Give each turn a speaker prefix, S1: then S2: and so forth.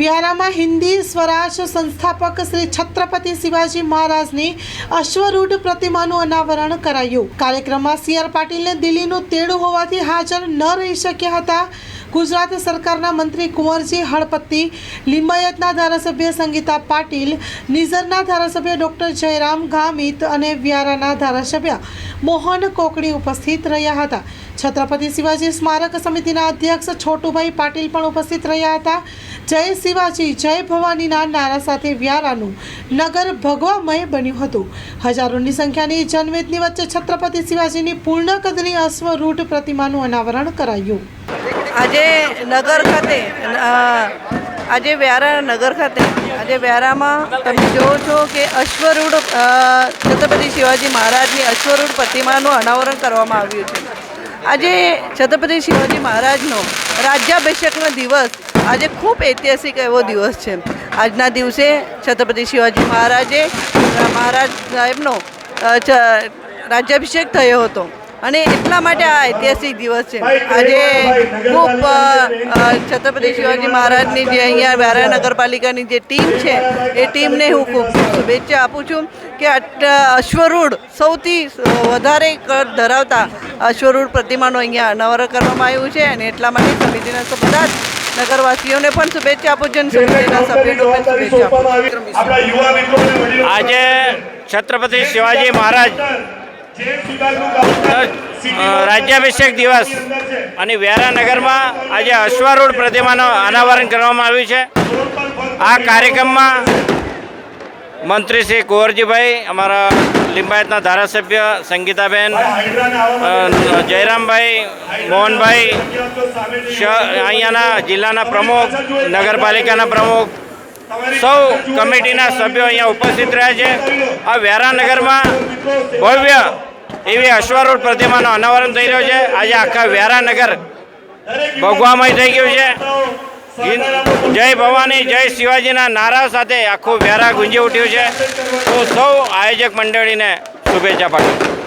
S1: વ્યારામાં હિન્દી સ્વરાજ સંસ્થાપક શ્રી છત્રપતિ શિવાજી મહારાજની અશ્વરૂઢ પ્રતિમાનું અનાવરણ કરાયું. કાર્યક્રમમાં સી આર પાટીલને દિલ્હીનું તેડું હોવાથી હાજર ન રહી શક્યા હતા. ગુજરાત સરકારના મંત્રી કુંવરજી હળપતિ, લિંબાયતના ધારાસભ્ય સંગીતા પાટીલ, નિઝરના ધારાસભ્ય ડોક્ટર જયરામ ગામિત અને વ્યારાના ધારાસભ્ય મોહન કોકણી ઉપસ્થિત રહ્યા હતા. છત્રપતિ શિવાજી સ્મારક સમિતિના અધ્યક્ષ છોટુભાઈ પાટીલ પણ ઉપસ્થિત રહ્યા હતા. જય શિવાજી, જય ભવાનીના નારા સાથે વ્યારાનું નગર ભગવામય બન્યું હતું. હજારોની સંખ્યાની જનમેદની વચ્ચે છત્રપતિ શિવાજીની પૂર્ણ કદની અશ્વરૂઢ પ્રતિમાનું અનાવરણ કરાયું.
S2: આજે નગર ખાતે આજે વ્યારા નગર ખાતે, આજે વ્યારામાં તમે જુઓ છો કે અશ્વરૂઢ છત્રપતિ શિવાજી મહારાજની અશ્વરૂઢ પ્રતિમાનું અનાવરણ કરવામાં આવ્યું છે. આજે છત્રપતિ શિવાજી મહારાજનો રાજ્યાભિષેકનો દિવસ આજે ખૂબ ઐતિહાસિક એવો દિવસ છે. આજના દિવસે છત્રપતિ શિવાજી મહારાજે, મહારાજ સાહેબનો રાજ્યાભિષેક થયો હતો. અને એટલા માટે આ ઐતિહાસિક દિવસ છે. આજે ખૂબ છત્રપતિ શિવાજી મહારાજની જે અહીંયા વ્યારા નગરપાલિકાની જે ટીમ છે એ ટીમને હું ખૂબ શુભેચ્છા આપું છું કે અશ્વરૂઢ સૌથી વધારે કર ધરાવતા અશ્વરૂઢ પ્રતિમાનું અહીંયા અનાવરણ કરવામાં આવ્યું છે અને એટલા માટે સમિતિના બધા જ નગરવાસીઓને પણ શુભેચ્છા આપું છું સમિતિના સભ્યોને પણ શુભેચ્છા આપું છું.
S3: આજે છત્રપતિ શિવાજી મહારાજ રાજ્યાભિષેક દિવસ. અને વ્યારા નગરમાં આજે અશ્વારૂઢ પ્રતિમાનું અનાવરણ કરવામાં આવ્યું છે. આ કાર્યક્રમમાં મંત્રી શ્રી કુંવરજીભાઈ, અમારા લિંબાયતના ધારાસભ્ય સંગીતાબેન જયરામભાઈ, મોહનભાઈ અહીંયાના જિલ્લાના પ્રમુખ, નગરપાલિકાના પ્રમુખ, સૌ કમિટીના સભ્યો અહીંયા ઉપસ્થિત રહ્યા છે. આ વ્યારા નગરમાં ભવ્ય એવી અશ્વારૂઢ પ્રતિમાનું અનાવરણ થઈ રહ્યો છે. આજે આખા વ્યારાનગર ભોગવામય થઈ ગયું છે. જય ભવાની, જય શિવાજીના નારા સાથે આખું વ્યારા ગુંજી ઉઠ્યું છે. હું સૌ આયોજક મંડળીને શુભેચ્છા પાઠવું